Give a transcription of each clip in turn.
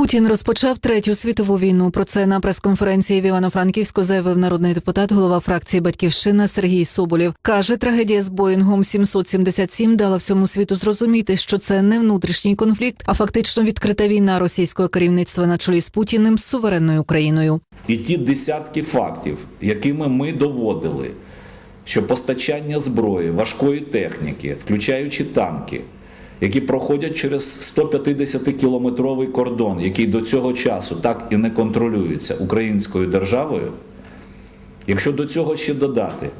Путін розпочав третю світову війну. Про це на прес-конференції в Івано-Франківську заявив народний депутат, голова фракції Батьківщина Сергій Соболєв. каже, трагедія з Боїнгом 777 дала всьому світу зрозуміти, що це не внутрішній конфлікт, а фактично відкрита війна російського керівництва на чолі з Путіним з суверенною Україною. І ті десятки фактів, якими ми доводили, що постачання зброї, важкої техніки, включаючи танки, які проходять через 150-кілометровий кордон, який до цього часу так і не контролюється українською державою, якщо до цього ще додати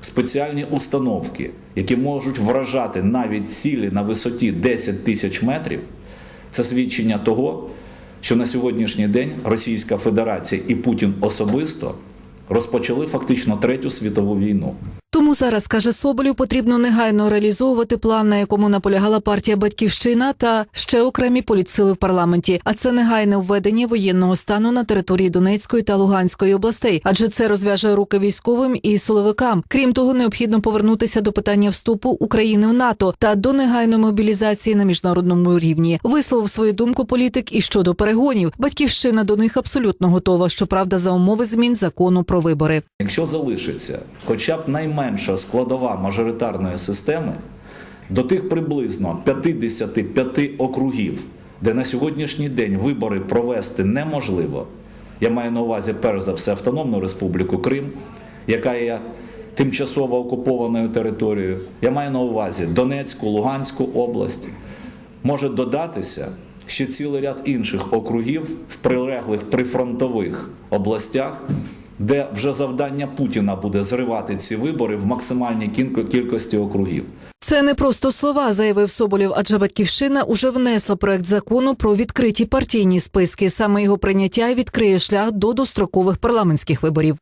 спеціальні установки, які можуть вражати навіть цілі на висоті 10 тисяч метрів, це свідчення того, що на сьогоднішній день Російська Федерація і Путін особисто розпочали фактично третю світову війну. Тому зараз каже Соболєв, потрібно негайно реалізовувати план, на якому наполягала партія Батьківщина та ще окремі політсили в парламенті. А це негайне введення воєнного стану на території Донецької та Луганської областей, адже це розв'яже руки військовим і силовикам. Крім того, необхідно повернутися до питання вступу України в НАТО та до негайної мобілізації на міжнародному рівні. Висловив свою думку політик і щодо перегонів. Батьківщина до них абсолютно готова. Щоправда, за умови змін закону про вибори. Якщо залишиться хоча б найменша складова мажоритарної системи, до тих приблизно 55 округів, де на сьогоднішній день вибори провести неможливо, я маю на увазі перш за все Автономну Республіку Крим, яка є тимчасово окупованою територією, я маю на увазі Донецьку, Луганську область, може додатися ще цілий ряд інших округів в прилеглих прифронтових областях, де вже завдання Путіна буде зривати ці вибори в максимальній кількості округів. Це не просто слова, заявив Соболєв, адже батьківщина уже внесла проект закону про відкриті партійні списки. Саме його прийняття відкриє шлях до дострокових парламентських виборів.